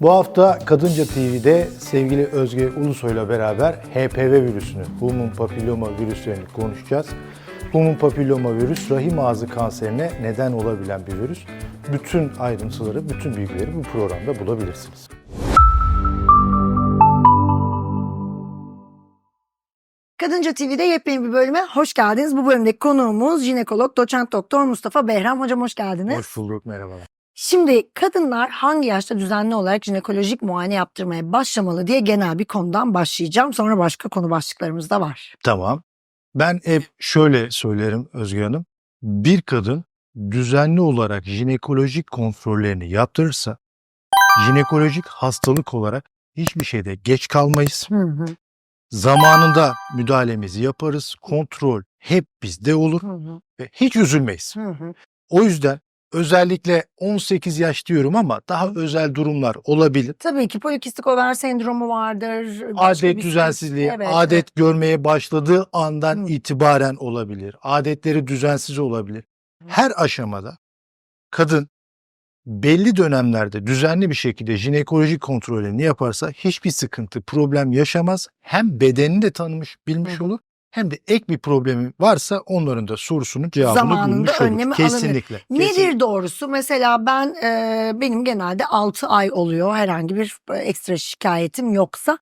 Bu hafta Kadınca TV'de sevgili Özge Ulusoy'la beraber HPV virüsünü, Human Papilloma virüslerini konuşacağız. Human Papilloma virüs rahim ağzı kanserine neden olabilen bir virüs. Bütün ayrıntıları, bütün bilgileri bu programda bulabilirsiniz. Kadınca TV'de yepyeni bir bölüme hoş geldiniz. Bu bölümdeki konuğumuz jinekolog doçent doktor Mustafa Behram. Hocam hoş geldiniz. Hoş bulduk, merhabalar. Şimdi kadınlar hangi yaşta düzenli olarak jinekolojik muayene yaptırmaya başlamalı diye genel bir konudan başlayacağım. Sonra başka konu başlıklarımız da var. Tamam. Ben hep şöyle söylerim Özge Hanım. Bir kadın düzenli olarak jinekolojik kontrollerini yaptırırsa jinekolojik hastalık olarak hiçbir şeyde geç kalmayız. Hı hı. Zamanında müdahalemizi yaparız. Kontrol hep bizde olur Hı hı. ve hiç üzülmeyiz. Hı hı. O yüzden özellikle 18 yaş diyorum ama daha özel durumlar olabilir. Tabii ki polikistik over sendromu vardır. Adet bir- düzensizliği, Evet, adet görmeye başladığı andan Hı. itibaren olabilir. Adetleri düzensiz olabilir. Her aşamada kadın belli dönemlerde düzenli bir şekilde jinekolojik kontrolünü yaparsa hiçbir sıkıntı, problem yaşamaz. Hem bedenini de tanımış, bilmiş hı. olur. Hem de ek bir problemi varsa onların da sorusunun cevabını Zamanında bulmuş önlemi olur. alınır. Kesinlikle. Nedir kesinlikle. doğrusu? Mesela ben e, benim genelde 6 ay oluyor herhangi bir e, ekstra şikayetim yoksa.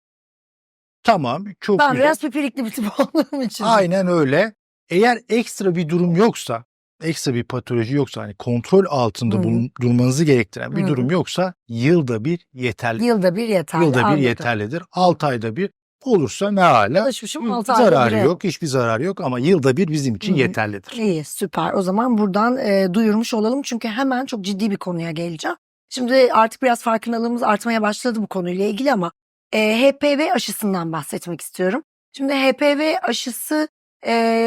Tamam, çok Ben güzel. biraz pipirikli bir tip olduğum için. Aynen öyle. Eğer ekstra bir durum yoksa, ekstra bir patoloji yoksa hani kontrol altında Hı bulun- durmanızı gerektiren bir hı. durum yoksa yılda bir yeterli. Yılda bir yeterli. Yılda bir anladım. yeterlidir. 6 ayda bir olursa ne hala? Alışmışım Hı, 6 ayda zararı bire. yok, hiçbir zararı yok ama yılda bir bizim için Hı hı. yeterlidir. İyi süper. O zaman buradan e, duyurmuş olalım çünkü hemen çok ciddi bir konuya geleceğim. Şimdi artık biraz farkındalığımız artmaya başladı bu konuyla ilgili ama e, HPV aşısından bahsetmek istiyorum. Şimdi HPV aşısı e,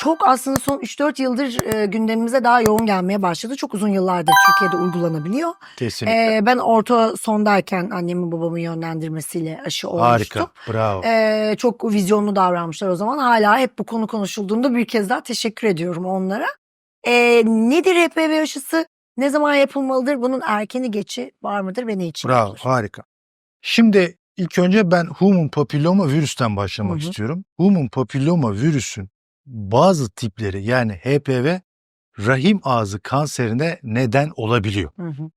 çok aslında son 3-4 yıldır e, gündemimize daha yoğun gelmeye başladı. Çok uzun yıllardır Türkiye'de uygulanabiliyor. Kesinlikle. E, ben orta sondayken annemin babamın yönlendirmesiyle aşı olmuştum. Harika. Bravo. Ee, çok vizyonlu davranmışlar o zaman. Hala hep bu konu konuşulduğunda bir kez daha teşekkür ediyorum onlara. Ee, nedir HPV aşısı? Ne zaman yapılmalıdır? Bunun erkeni geçi var mıdır ve ne için Bravo. Harika. Şimdi ilk önce ben human papilloma virüsten başlamak Hı hı. istiyorum. Human papilloma virüsün bazı tipleri yani HPV rahim ağzı kanserine neden olabiliyor. Hı hı.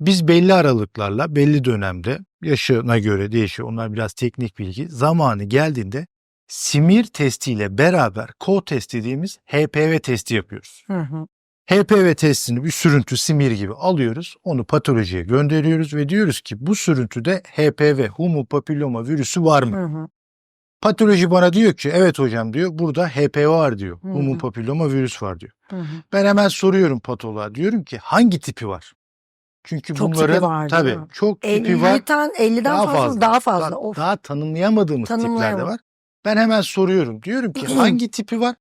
Biz belli aralıklarla belli dönemde yaşına göre değişiyor. Onlar biraz teknik bilgi. Zamanı geldiğinde simir testiyle beraber co-test dediğimiz HPV testi yapıyoruz. Hı hı. HPV testini bir sürüntü simir gibi alıyoruz. Onu patolojiye gönderiyoruz ve diyoruz ki bu sürüntüde HPV human papilloma virüsü var mı? Hı hı. Patoloji bana diyor ki evet hocam diyor burada HPV var diyor. Hı hı. papilloma virüs var diyor. Hı hı. Ben hemen soruyorum patoloğa diyorum ki hangi tipi var? Çünkü Çok tipi bunların var, değil tabii mi? çok tipi var. 50'den 50'den fazla, daha fazla. Daha, Of. daha tanımlayamadığımız tipler de var. Ben hemen soruyorum. Diyorum ki hangi tipi var?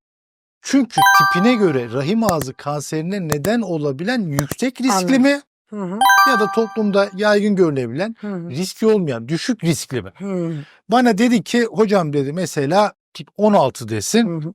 Çünkü tipine göre rahim ağzı kanserine neden olabilen yüksek riskli Anladım. mi Hı hı. ya da toplumda yaygın görülebilen Hı hı. riski olmayan düşük riskli mi? Hı Bana dedi ki hocam dedi mesela tip 16 desin hı.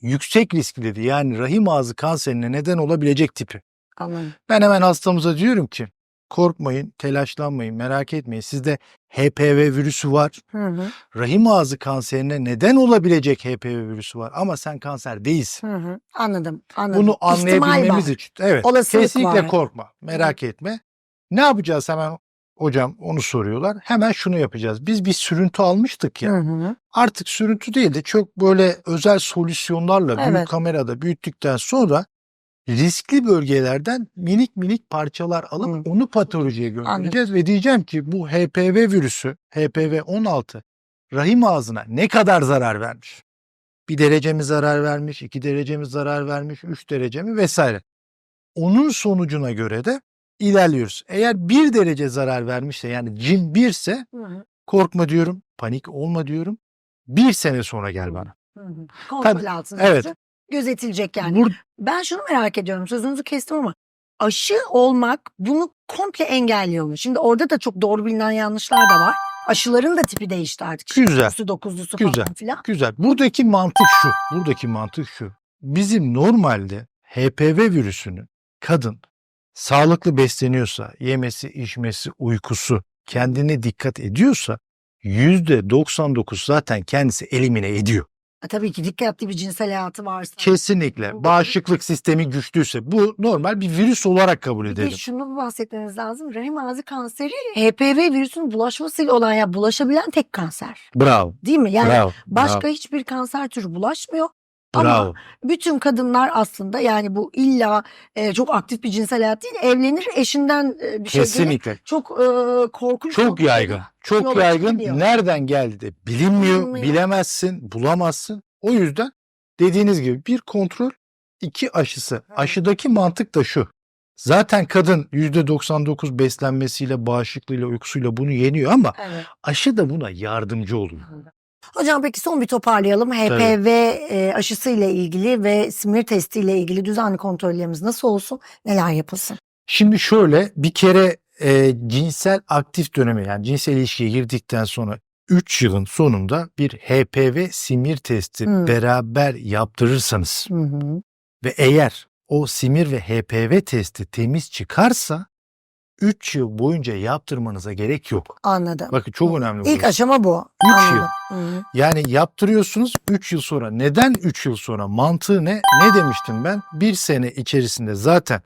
yüksek riskli dedi. Yani rahim ağzı kanserine neden olabilecek tipi. Anladım. Ben hemen hastamıza diyorum ki korkmayın, telaşlanmayın, merak etmeyin. Sizde HPV virüsü var. Hı hı. Rahim ağzı kanserine neden olabilecek HPV virüsü var ama sen kanser değilsin. Hı hı. Anladım. Anladım. Bunu İhtimal anlayabilmemiz var. için. Evet. Olasılık kesinlikle var. korkma. Merak etme. Ne yapacağız hemen hocam onu soruyorlar. Hemen şunu yapacağız. Biz bir sürüntü almıştık ya. Hı hı. Artık sürüntü değil de çok böyle özel solüsyonlarla büyük Evet. kamerada büyüttükten sonra riskli bölgelerden minik minik parçalar alıp Hı. onu patolojiye göndereceğiz ve diyeceğim ki bu HPV virüsü HPV 16 rahim ağzına ne kadar zarar vermiş? Bir derece mi zarar vermiş, iki derece mi zarar vermiş, üç derece mi vesaire. Onun sonucuna göre de ilerliyoruz. Eğer bir derece zarar vermişse yani cin birse korkma diyorum, panik olma diyorum. Bir sene sonra gel bana. Hı hı. Kontrol Tabii, altında evet. Gözetilecek yani. Bur- Ben şunu merak ediyorum. Sözünüzü kestim ama aşı olmak bunu komple engelliyor mu? Şimdi orada da çok doğru bilinen yanlışlar da var. Aşıların da tipi değişti artık. Güzel. dokuzlu, dokuzlusu Güzel. falan filan. Güzel. Buradaki mantık şu. Buradaki mantık şu. Bizim normalde HPV virüsünü kadın sağlıklı besleniyorsa, yemesi, içmesi, uykusu, kendine dikkat ediyorsa %99 zaten kendisi elimine ediyor. E, tabii ki dikkatli bir cinsel hayatı varsa. Kesinlikle. Bu- Bağışıklık sistemi güçlüyse bu normal bir virüs olarak kabul Bir de edelim. şunu bahsetmeniz lazım. Rahim ağzı kanseri HPV virüsünün bulaşmasıyla olan ya bulaşabilen tek kanser. Bravo. Değil mi? Yani bravo. başka hiçbir kanser türü bulaşmıyor. Bravo. ama. Bütün kadınlar aslında yani bu illa e, çok aktif bir cinsel hayat değil evlenir eşinden e, bir şey gelir. Kesinlikle. Çok e, korkunç. Çok yaygın. Çok yola yaygın. çıkabiliyor. Nereden geldi de bilinmiyor, Bilinmiyor. bilemezsin, bulamazsın. O yüzden dediğiniz gibi bir kontrol, iki aşısı. Aşıdaki mantık da şu. Zaten kadın %99 beslenmesiyle, bağışıklığıyla, uykusuyla bunu yeniyor ama Evet. aşı da buna yardımcı oluyor. Hocam peki son bir toparlayalım. HPV e, aşısıyla ilgili ve simir testiyle ilgili düzenli kontrollerimiz nasıl olsun? Neler yapılsın? Şimdi şöyle bir kere e, cinsel aktif dönemi yani cinsel ilişkiye girdikten sonra 3 yılın sonunda bir HPV simir testi Hmm. beraber yaptırırsanız Hı hı. ve eğer o simir ve HPV testi temiz çıkarsa 3 yıl boyunca yaptırmanıza gerek yok. Anladım. Bakın çok önemli İlk bu. aşama bu. Üç Anladım. yıl. Hı hı. Yani yaptırıyorsunuz 3 yıl sonra. Neden 3 yıl sonra? Mantığı ne? Ne demiştim ben? Bir sene içerisinde zaten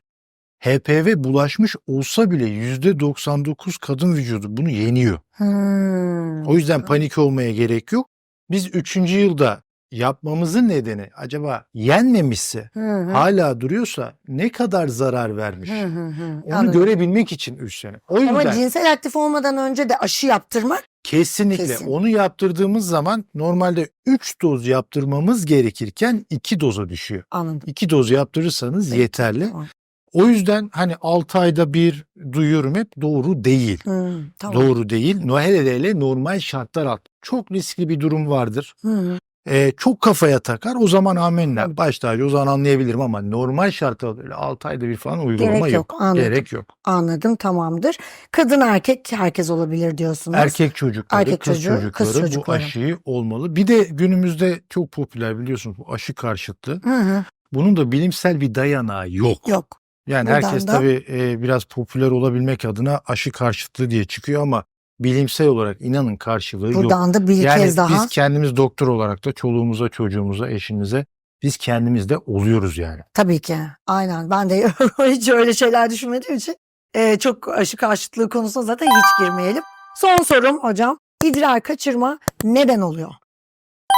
HPV bulaşmış olsa bile %99 kadın vücudu bunu yeniyor. Hmm. O yüzden panik olmaya gerek yok. Biz 3. yılda yapmamızın nedeni acaba yenmemişse Hı hı. hala duruyorsa ne kadar zarar vermiş? Hı hı hı. Onu Anladım. görebilmek için 3 sene. O yüzden Ama cinsel aktif olmadan önce de aşı yaptırmak kesinlikle Kesin. onu yaptırdığımız zaman normalde 3 doz yaptırmamız gerekirken 2 doza düşüyor. anladım. 2 doz yaptırırsanız Peki, yeterli. tamam. O yüzden hani 6 ayda bir duyuyorum hep doğru değil. Hı, tamam. Doğru değil. Hele hele normal şartlar alt. Çok riskli bir durum vardır. Hı Ee, çok kafaya takar. O zaman amenna. Baş tacı o zaman anlayabilirim ama normal şartlarda öyle 6 ayda bir falan uygulama Gerek yok. yok. Anladım. Gerek yok. Anladım tamamdır. Kadın erkek herkes olabilir diyorsunuz. Erkek çocukları, Erkek kız çocuğu, çocukları kız bu çocukları. aşıyı olmalı. Bir de günümüzde çok popüler biliyorsunuz bu aşı karşıtlığı. Hı hı. Bunun da bilimsel bir dayanağı yok. Yok. Yani Buradan herkes da- tabii e, biraz popüler olabilmek adına aşı karşıtlığı diye çıkıyor ama bilimsel olarak inanın karşılığı yok. Buradan da bir Yani kez daha. biz kendimiz doktor olarak da çoluğumuza, çocuğumuza, eşimize biz kendimiz de oluyoruz yani. Tabii ki. Aynen. Ben de hiç öyle şeyler düşünmediğim için e, çok aşı karşıtlığı konusuna zaten hiç girmeyelim. Son sorum hocam. İdrar kaçırma neden oluyor?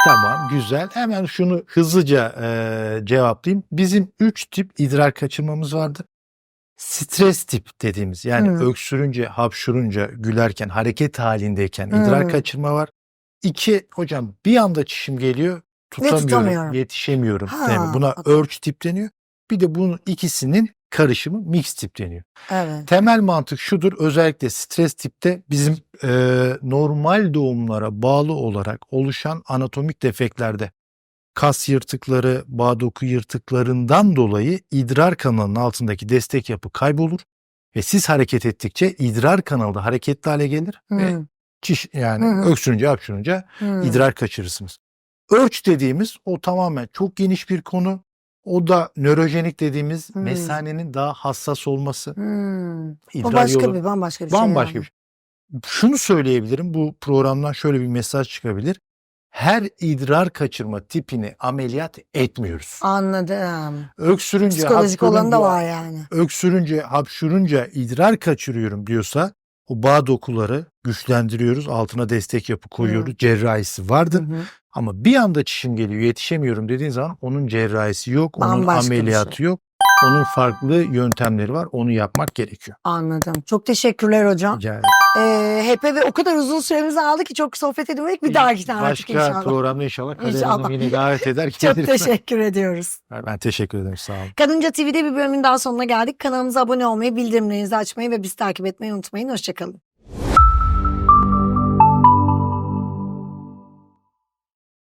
Tamam güzel. Hemen şunu hızlıca e, cevaplayayım. Bizim 3 tip idrar kaçırmamız vardır. Stres tip dediğimiz yani Hı. öksürünce, hapşurunca, gülerken, hareket halindeyken Hı. idrar kaçırma var. İki, hocam bir anda çişim geliyor, tutamıyorum, tutamıyorum. yetişemiyorum. Ha, değil mi? Buna okey. urge tip deniyor. Bir de bunun ikisinin karışımı mix tip deniyor. Evet. Temel mantık şudur özellikle stres tipte bizim e, normal doğumlara bağlı olarak oluşan anatomik defeklerde kas yırtıkları, bağ doku yırtıklarından dolayı idrar kanalının altındaki destek yapı kaybolur ve siz hareket ettikçe idrar kanalı da hareketli hale gelir ve Hı, çiş yani hı. öksürünce hapşurunca hı. idrar kaçırırsınız. Örç dediğimiz o tamamen çok geniş bir konu. O da nörojenik dediğimiz Hmm. mesanenin daha hassas olması. Hmm. O idrar başka yolu bir bambaşka bir şey. bambaşka yani. bir şey. Şunu söyleyebilirim bu programdan şöyle bir mesaj çıkabilir. Her idrar kaçırma tipini ameliyat etmiyoruz. Anladım. Öksürünce, Psikolojik olanı da var yani. öksürünce, hapşurunca idrar kaçırıyorum diyorsa o bağ dokuları güçlendiriyoruz. Altına destek yapı koyuyoruz. Cerrahisi Hı vardır. hı. Ama bir anda çişim geliyor yetişemiyorum dediğin zaman onun cerrahisi yok. Onun Bambaşka bir ameliyatı şey. yok. Onun farklı yöntemleri var. Onu yapmak gerekiyor. Anladım. Çok teşekkürler hocam. Rica ederim. Ee, HPV o kadar uzun süremizi aldı ki çok sohbet edemedik. Bir dahaki tane artık Başka inşallah. programda inşallah Kader İnşallah. Hanım yine davet eder. Çok teşekkür ediyoruz. Ben teşekkür ederim. Sağ olun. Kadınca TV'de bir bölümün daha sonuna geldik. Kanalımıza abone olmayı, bildirimlerinizi açmayı ve bizi takip etmeyi unutmayın. Hoşçakalın.